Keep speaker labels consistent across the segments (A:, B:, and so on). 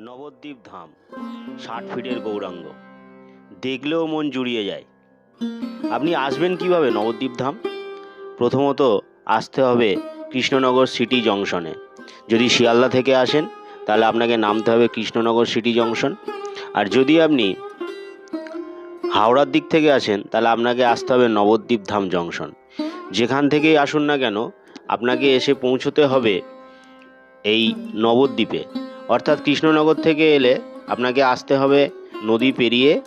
A: নবদ্বীপ ধাম, ষাট ফিটের গৌরাঙ্গ। দেখলেও মন জুড়িয়ে যায়। আপনি আসবেন কীভাবে নবদ্বীপ ধাম? প্রথমত আসতে হবে কৃষ্ণনগর সিটি জংশনে। যদি শিয়ালদা থেকে আসেন, তাহলে আপনাকে নামতে হবে কৃষ্ণনগর সিটি জংশন। আর যদি আপনি হাওড়ার দিক থেকে আসেন, তাহলে আপনাকে আসতে হবে নবদ্বীপ ধাম জংশন। যেখান থেকেই আসুন না কেন, আপনাকে এসে পৌঁছতে হবে এই নবদ্বীপে। অর্থাৎ কৃষ্ণনগর থেকে এলে আপনাকে আসতে হবে নদী পেরিয়ে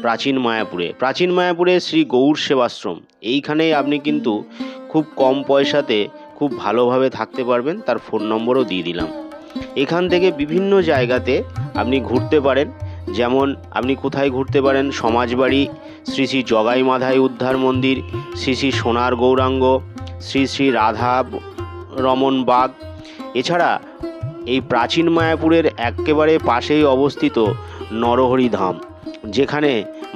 A: প্রাচীন মায়াপুরে। প্রাচীন মায়াপুরে শ্রী গৌর সেবাশ্রম। এইখানেই আপনি কিন্তু খুব কম পয়সাতে খুব ভালোভাবে থাকতে পারবেন, তার ফোন নম্বরও দিয়ে দিলাম। এখান থেকে বিভিন্ন জায়গাতে আপনি ঘুরতে পারেন। যেমন আপনি কোথায় ঘুরতে পারেন? সমাজবাড়ি, শ্রী শ্রী জগাই মাধাই উদ্ধার মন্দির, শ্রী শ্রী সোনার গৌরাঙ্গ, শ্রী শ্রী রাধা রমন বাগ। এছাড়া এই প্রাচীন মায়াপুরের একেবারে পাশেই অবস্থিত নরহরি ধাম, যেখানে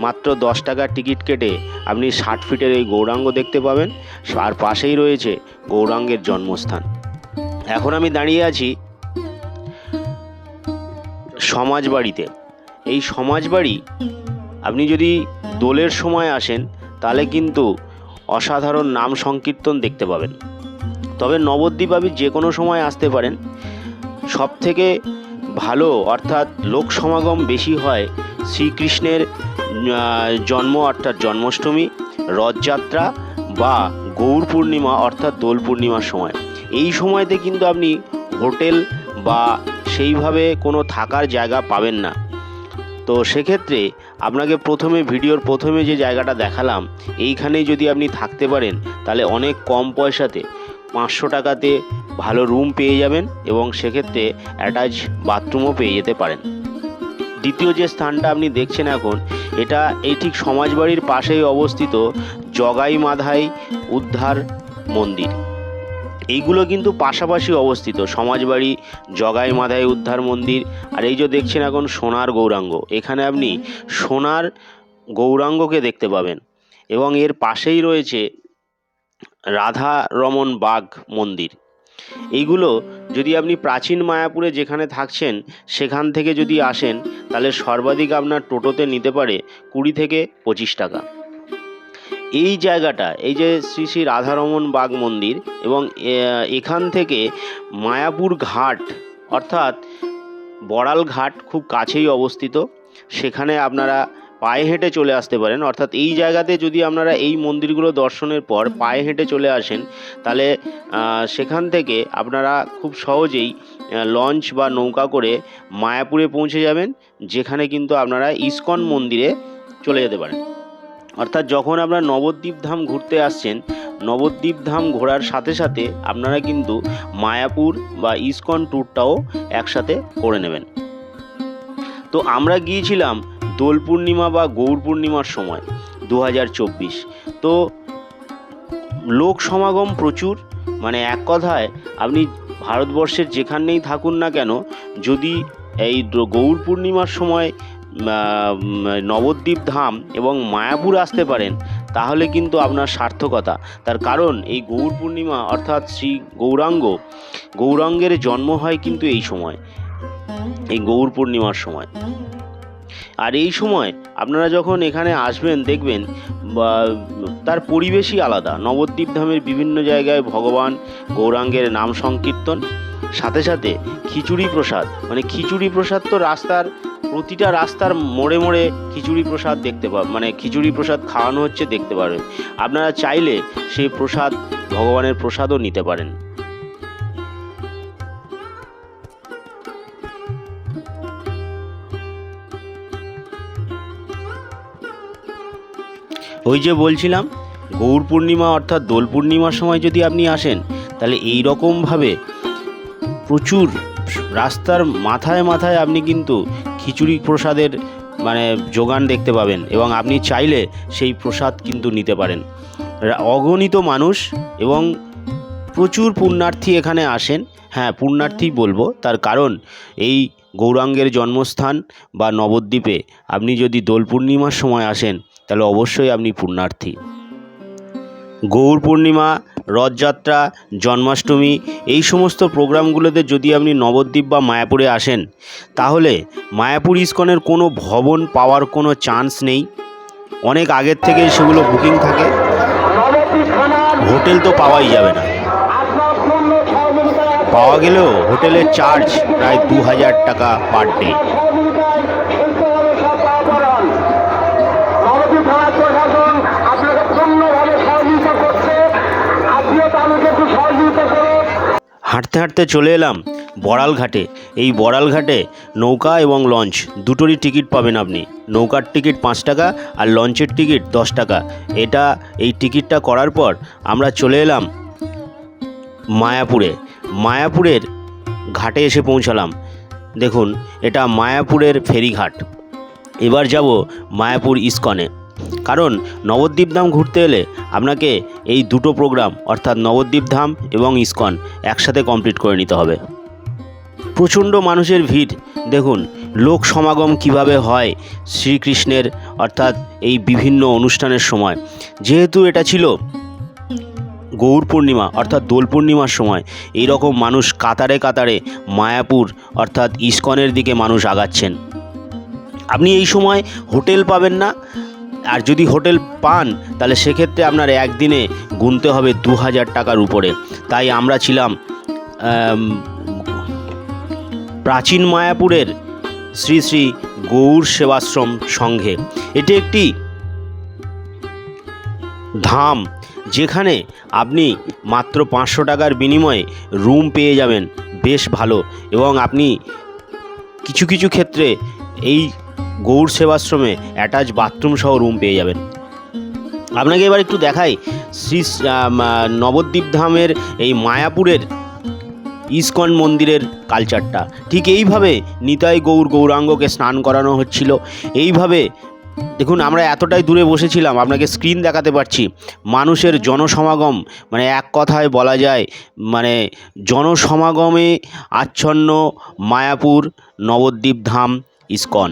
A: মাত্র দশ টাকার টিকিট কেটে আপনি ষাট ফিটের এই গৌরাঙ্গ দেখতে পাবেন। আর পাশেই রয়েছে গৌরাঙ্গের জন্মস্থান। এখন আমি দাঁড়িয়ে আছি সমাজবাড়িতে। এই সমাজবাড়ি আপনি যদি দোলের সময় আসেন, তাহলে কিন্তু অসাধারণ নাম সংকীর্তন দেখতে পাবেন। তবে নবদ্বীপ আপনি যে কোনো সময় আসতে পারেন। সব থেকে ভালো অর্থাৎ লোক সমাগম বেশি হয় শ্রীকৃষ্ণের জন্ম অর্থাৎ জন্মাষ্টমী, রথযাত্রা বা গৌর পূর্ণিমা অর্থাৎ দোল পূর্ণিমার সময়। এই সময়তে কিন্তু আপনি হোটেল বা সেইভাবে কোনো থাকার জায়গা পাবেন না। তো সেক্ষেত্রে আপনাকে প্রথমে ভিডিওর প্রথমে যে জায়গাটা দেখালাম, এইখানেই যদি আপনি থাকতে পারেন, তাহলে অনেক কম পয়সাতে পাঁচশো টাকাতে ভালো রুম পেয়ে যাবেন এবং সেক্ষেত্রে অ্যাটাচ বাথরুমও পেয়ে যেতে পারেন। দ্বিতীয় যে স্থানটা আপনি দেখছেন এখন, এটা এই ঠিক সমাজবাড়ির পাশেই অবস্থিত জগাই মাধাই উদ্ধার মন্দির। এইগুলো কিন্তু পাশাপাশি অবস্থিত, সমাজবাড়ি জগাই মাধাই উদ্ধার মন্দির, আর এই যে দেখছেন এখন সোনার গৌরাঙ্গ, এখানে আপনি সোনার গৌরাঙ্গকে দেখতে পাবেন এবং এর পাশেই রয়েছে রাধা রমন বাগ মন্দির। এইগুলো যদি আপনি প্রাচীন মায়াপুরে যেখানে থাকছেন, সেখান থেকে যদি আসেন, তাহলে সর্বাধিক আপনার টোটোতে নিতে পারে কুড়ি থেকে পঁচিশ টাকা। এই জায়গাটা, এই যে শ্রী শ্রী রাধারমন বাগ মন্দির এবং এখান থেকে মায়াপুর ঘাট, অর্থাৎ বড়াল ঘাট খুব কাছেই অবস্থিত, সেখানে আপনারা পায়ে হেঁটে চলে আসতে পারেন। অর্থাৎ এই জায়গাতে যদি আপনারা এই মন্দিরগুলো দর্শনের পর পায়ে হেঁটে চলে আসেন, তাহলে সেখান থেকে আপনারা খুব সহজেই লঞ্চ বা নৌকা করে মায়াপুরে পৌঁছে যাবেন, যেখানে কিন্তু আপনারা ইস্কন মন্দিরে চলে যেতে পারেন। অর্থাৎ যখন আপনারা নবদ্বীপ ধাম ঘুরতে আসছেন, নবদ্বীপ ধাম ঘোরার সাথে সাথে আপনারা কিন্তু মায়াপুর বা ইস্কন ট্যুরটাও একসাথে করে নেবেন। তো আমরা গিয়েছিলাম দোল পূর্ণিমা বা গৌর পূর্ণিমার সময় দু হাজার চব্বিশ। তো লোক সমাগম প্রচুর মানে এক কথায় আপনি ভারতবর্ষের যেখানেই থাকুন না কেন, যদি এই গৌর পূর্ণিমার সময় নবদ্বীপ ধাম এবং মায়াপুর আসতে পারেন, তাহলে কিন্তু আপনার সার্থকতা। তার কারণ এই গৌর পূর্ণিমা অর্থাৎ শ্রী গৌরাঙ্গ, গৌরাঙ্গের জন্ম হয় কিন্তু এই সময়, এই গৌর পূর্ণিমার সময়। আর এই সময় আপনারা যখন এখানে আসবেন, দেখবেন তার পরিবেশই আলাদা। নবদ্বীপ ধামের বিভিন্ন জায়গায় ভগবান গৌরাঙ্গের নাম সংকীর্তন, সাথে সাথে খিচুড়ি প্রসাদ। মানে খিচুড়ি প্রসাদ তো রাস্তার, প্রতিটা রাস্তার মোড়ে মোড়ে খিচুড়ি প্রসাদ দেখতে পা মানে খিচুড়ি প্রসাদ খাওয়ানো হচ্ছে দেখতে পারবেন। আপনারা চাইলে সেই প্রসাদ, ভগবানের প্রসাদও নিতে পারেন। ওই যে বলছিলাম, গৌর পূর্ণিমা অর্থাৎ দোল পূর্ণিমার সময় যদি আপনি আসেন, তাহলে এই রকমভাবে প্রচুর রাস্তার মাথায় মাথায় আপনি কিন্তু খিচুড়ি প্রসাদের মানে যোগান দেখতে পাবেন এবং আপনি চাইলে সেই প্রসাদ কিন্তু নিতে পারেন। অগণিত মানুষ এবং প্রচুর পুণ্যার্থী এখানে আসেন। হ্যাঁ পুণ্যার্থী বলব, তার কারণ এই গৌরাঙ্গের জন্মস্থান বা নবদ্বীপে আপনি যদি দোল পূর্ণিমার সময় আসেন তাহলে অবশ্যই আপনি পুণ্যার্থী। গৌর পূর্ণিমা, রথযাত্রা, জন্মাষ্টমী এই সমস্ত প্রোগ্রামগুলোতে যদি আপনি নবদ্বীপ বা মায়াপুরে আসেন, তাহলে মায়াপুর ইস্কনের কোনো ভবন পাওয়ার কোনো চান্স নেই। অনেক আগের থেকে সেগুলো বুকিং থাকে। হোটেল তো পাওয়াই যাবে না। পাওয়া গেলেও হোটেলের চার্জ প্রায় দু হাজার টাকা পার ডে। হাঁটতে হাঁটতে চলে এলাম বড়াল ঘাটে এই বড়াল ঘাটে নৌকা এবং লঞ্চ, দুটোরই টিকিট পাবেন আপনি। নৌকার টিকিট পাঁচ টাকা আর লঞ্চের টিকিট দশ টাকা। এটা, এই টিকিটটা করার পর আমরা চলে এলাম মায়াপুরে। মায়াপুরের ঘাটে এসে পৌঁছালাম। দেখুন, এটা মায়াপুরের ফেরিঘাট। এবার যাব মায়াপুর ইস্কনে। কারণ নবদ্বীপ ধাম ঘুরতে এলে আপনাকে এই দুটো প্রোগ্রাম অর্থাৎ নবদ্বীপ ধাম এবং ইস্কন, একসাথে কমপ্লিট করে নিতে হবে। প্রচণ্ড মানুষের ভিড়। দেখুন, লোক সমাগম কীভাবে হয় শ্রীকৃষ্ণের, অর্থাৎ এই বিভিন্ন অনুষ্ঠানের সময়। যেহেতু এটা ছিল গৌর পূর্ণিমা, অর্থাৎ দোল পূর্ণিমার সময় এই রকম মানুষ কাতারে কাতারে মায়াপুর, অর্থাৎ ইস্কনের দিকে মানুষ আগাচ্ছেন। আপনি এই সময় হোটেল পাবেন না আর যদি হোটেল পান, তাহলে সেক্ষেত্রে আপনার একদিনে গুনতে হবে দু হাজার টাকার উপরে। তাই আমরা ছিলাম প্রাচীন মায়াপুরের শ্রী শ্রী গৌর সেবাশ্রম সংঘে। এটি একটি ধাম যেখানে আপনি মাত্র পাঁচশো টাকার বিনিময়ে রুম পেয়ে যাবেন। বেশ ভালো। এবং আপনি কিছু কিছু ক্ষেত্রে এই গৌর সেবাশ্রমে অ্যাটাচ বাথরুম সহ রুম পেয়ে যাবেন। আপনাকে এবার একটু দেখাই, শ্রী নবদ্বীপ ধামের এই মায়াপুরের ইস্কন মন্দিরের কালচারটা ঠিক এইভাবে নিতাই গৌর গৌরাঙ্গকে স্নান করানো হচ্ছিল। এইভাবে, দেখুন আমরা এতটাই দূরে বসেছিলাম, আপনাকে স্ক্রিন দেখাতে পারছি। মানুষের জনসমাগম মানে এক কথায় বলা যায় মানে জনসমাগমে আচ্ছন্ন মায়াপুর নবদ্বীপ ধাম ইস্কন।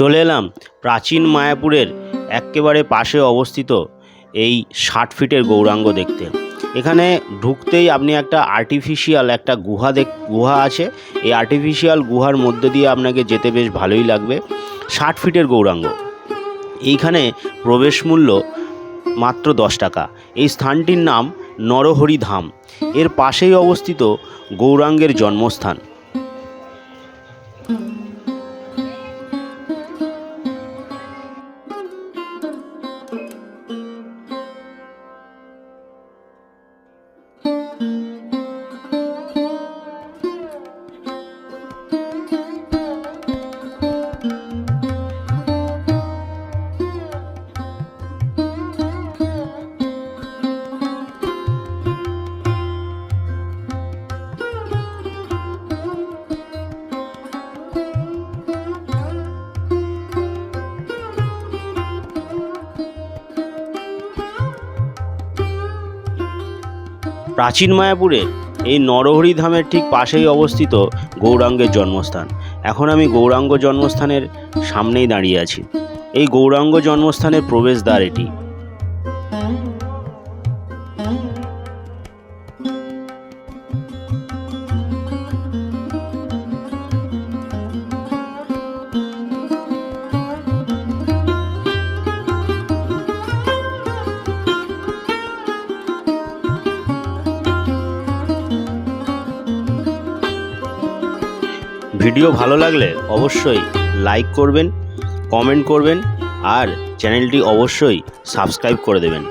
A: চলে এলাম প্রাচীন মায়াপুরের এক্কেবারে পাশে অবস্থিত এই ষাট ফিটের গৌরাঙ্গ দেখতে। এখানে ঢুকতেই আপনি একটা আর্টিফিশিয়াল একটা গুহা দেখ, গুহা আছে। এই আর্টিফিশিয়াল গুহার মধ্যে দিয়ে আপনাকে যেতে বেশ ভালোই লাগবে। ষাট ফিটের গৌরাঙ্গ। এইখানে প্রবেশ মূল্য মাত্র দশ টাকা। এই স্থানটির নাম নরহরি ধাম। এর পাশেই অবস্থিত গৌরাঙ্গের জন্মস্থান। প্রাচীন মায়াপুরে এই নরহরি ধামের ঠিক পাশেই অবস্থিত গৌরাঙ্গের জন্মস্থান। এখন আমি গৌরাঙ্গ জন্মস্থানের সামনেই দাঁড়িয়ে আছি। এই গৌরাঙ্গ জন্মস্থানের প্রবেশদ্বার এটি। ভিডিও ভালো লাগলে অবশ্যই লাইক করবেন কমেন্ট করবেন আর চ্যানেলটি অবশ্যই সাবস্ক্রাইব করে দেবেন।